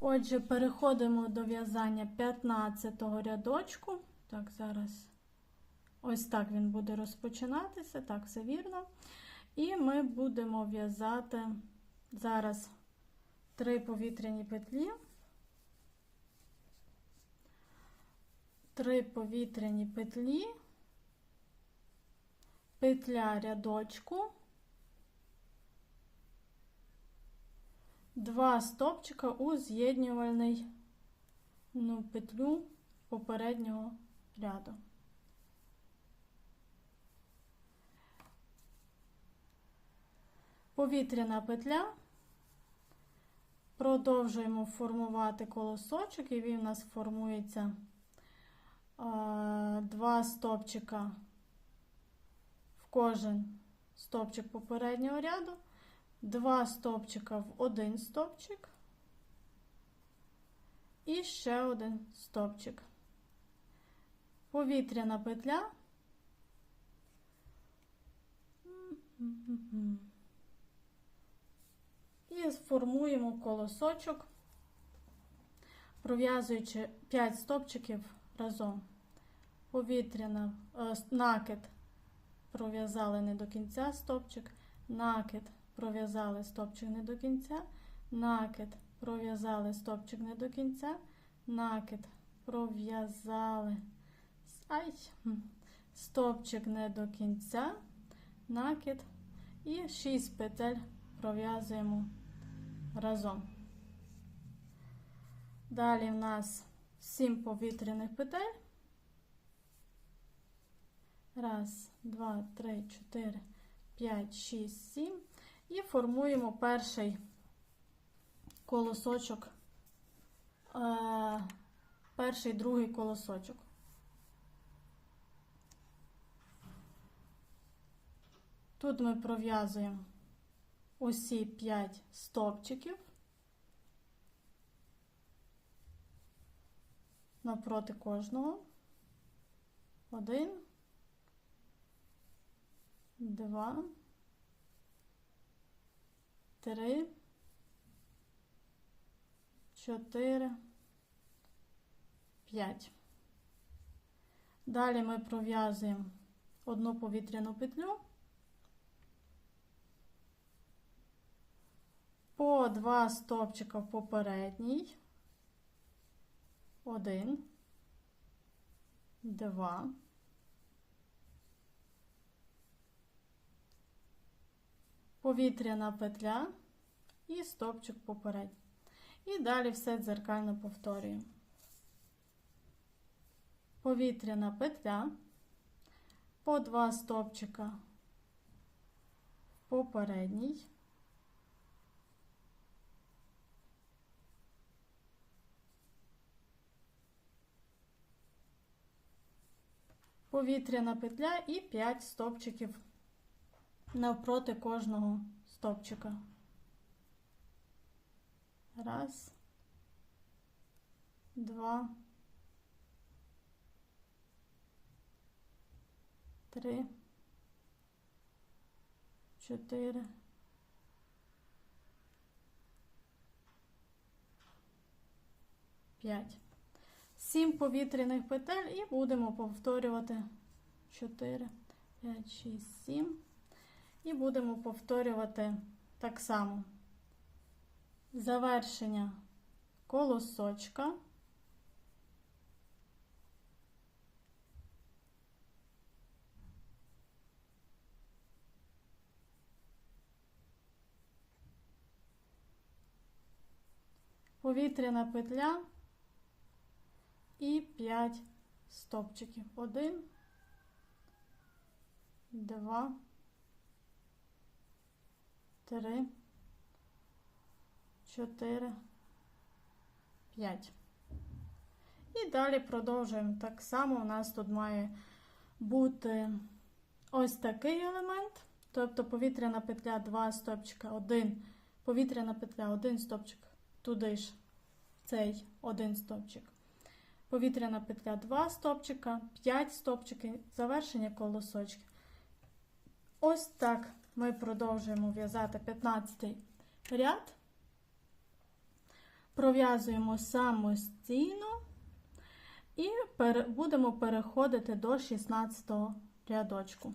Отже, переходимо до в'язання 15 рядочку. Так, зараз ось так він буде розпочинатися, так, все вірно. І ми будемо в'язати зараз три повітряні петлі. Три повітряні петлі, петля рядочку, два стопчика у з'єднювальний ну, петлю попереднього ряду. Повітряна петля. Продовжуємо формувати колосочок, і він у нас формується два стопчика в кожен стопчик попереднього ряду, два стопчика в один стопчик і ще один стопчик. Повітряна петля. І сформуємо колосочок, пров'язуючи 5 стопчиків разом. Повітряна е, накид пров'язали не до кінця стопчик, накид пров'язали стопчик не до кінця, накид пров'язали стопчик не до кінця, накид пров'язали ай, стопчик не до кінця, накид і 6 петель пров'язуємо разом. Далі в нас 7 повітряних петель. Раз, два, три, чотири, п'ять, шість, сім. І формуємо перший колосочок, е, перший другий колосочок. Тут ми пров'язуємо усі 5 стовпчиків напроти кожного. Один, два, три, чотири, п'ять. Далі ми пров'язуємо одну повітряну петлю. по два стопчика в попередній. Один, два. Повітряна петля і стопчик попередній. І далі все дзеркально повторюємо. Повітряна петля, по два стопчика в попередній. повітряна петля і 5 стопчиків навпроти кожного стопчика. Раз, два, три, чотири. П'ять. 7 повітряних петель і будемо повторювати 4, 5, 6, 7. І будемо повторювати так само завершення колосочка. Повітряна петля і 5 стопчиків. 1, 2, 3, 4, 5. І далі продовжуємо. Так само у нас тут має бути ось такий елемент, тобто повітряна петля 2 стопчика, 1, повітряна петля, 1 стопчик, туди ж цей один стопчик. Повітряна петля 2 стопчика, 5 стопчиків, завершення колосочки. Ось так ми продовжуємо в'язати 15 ряд. пров'язуємо самостійно і будемо переходити до 16 рядочку.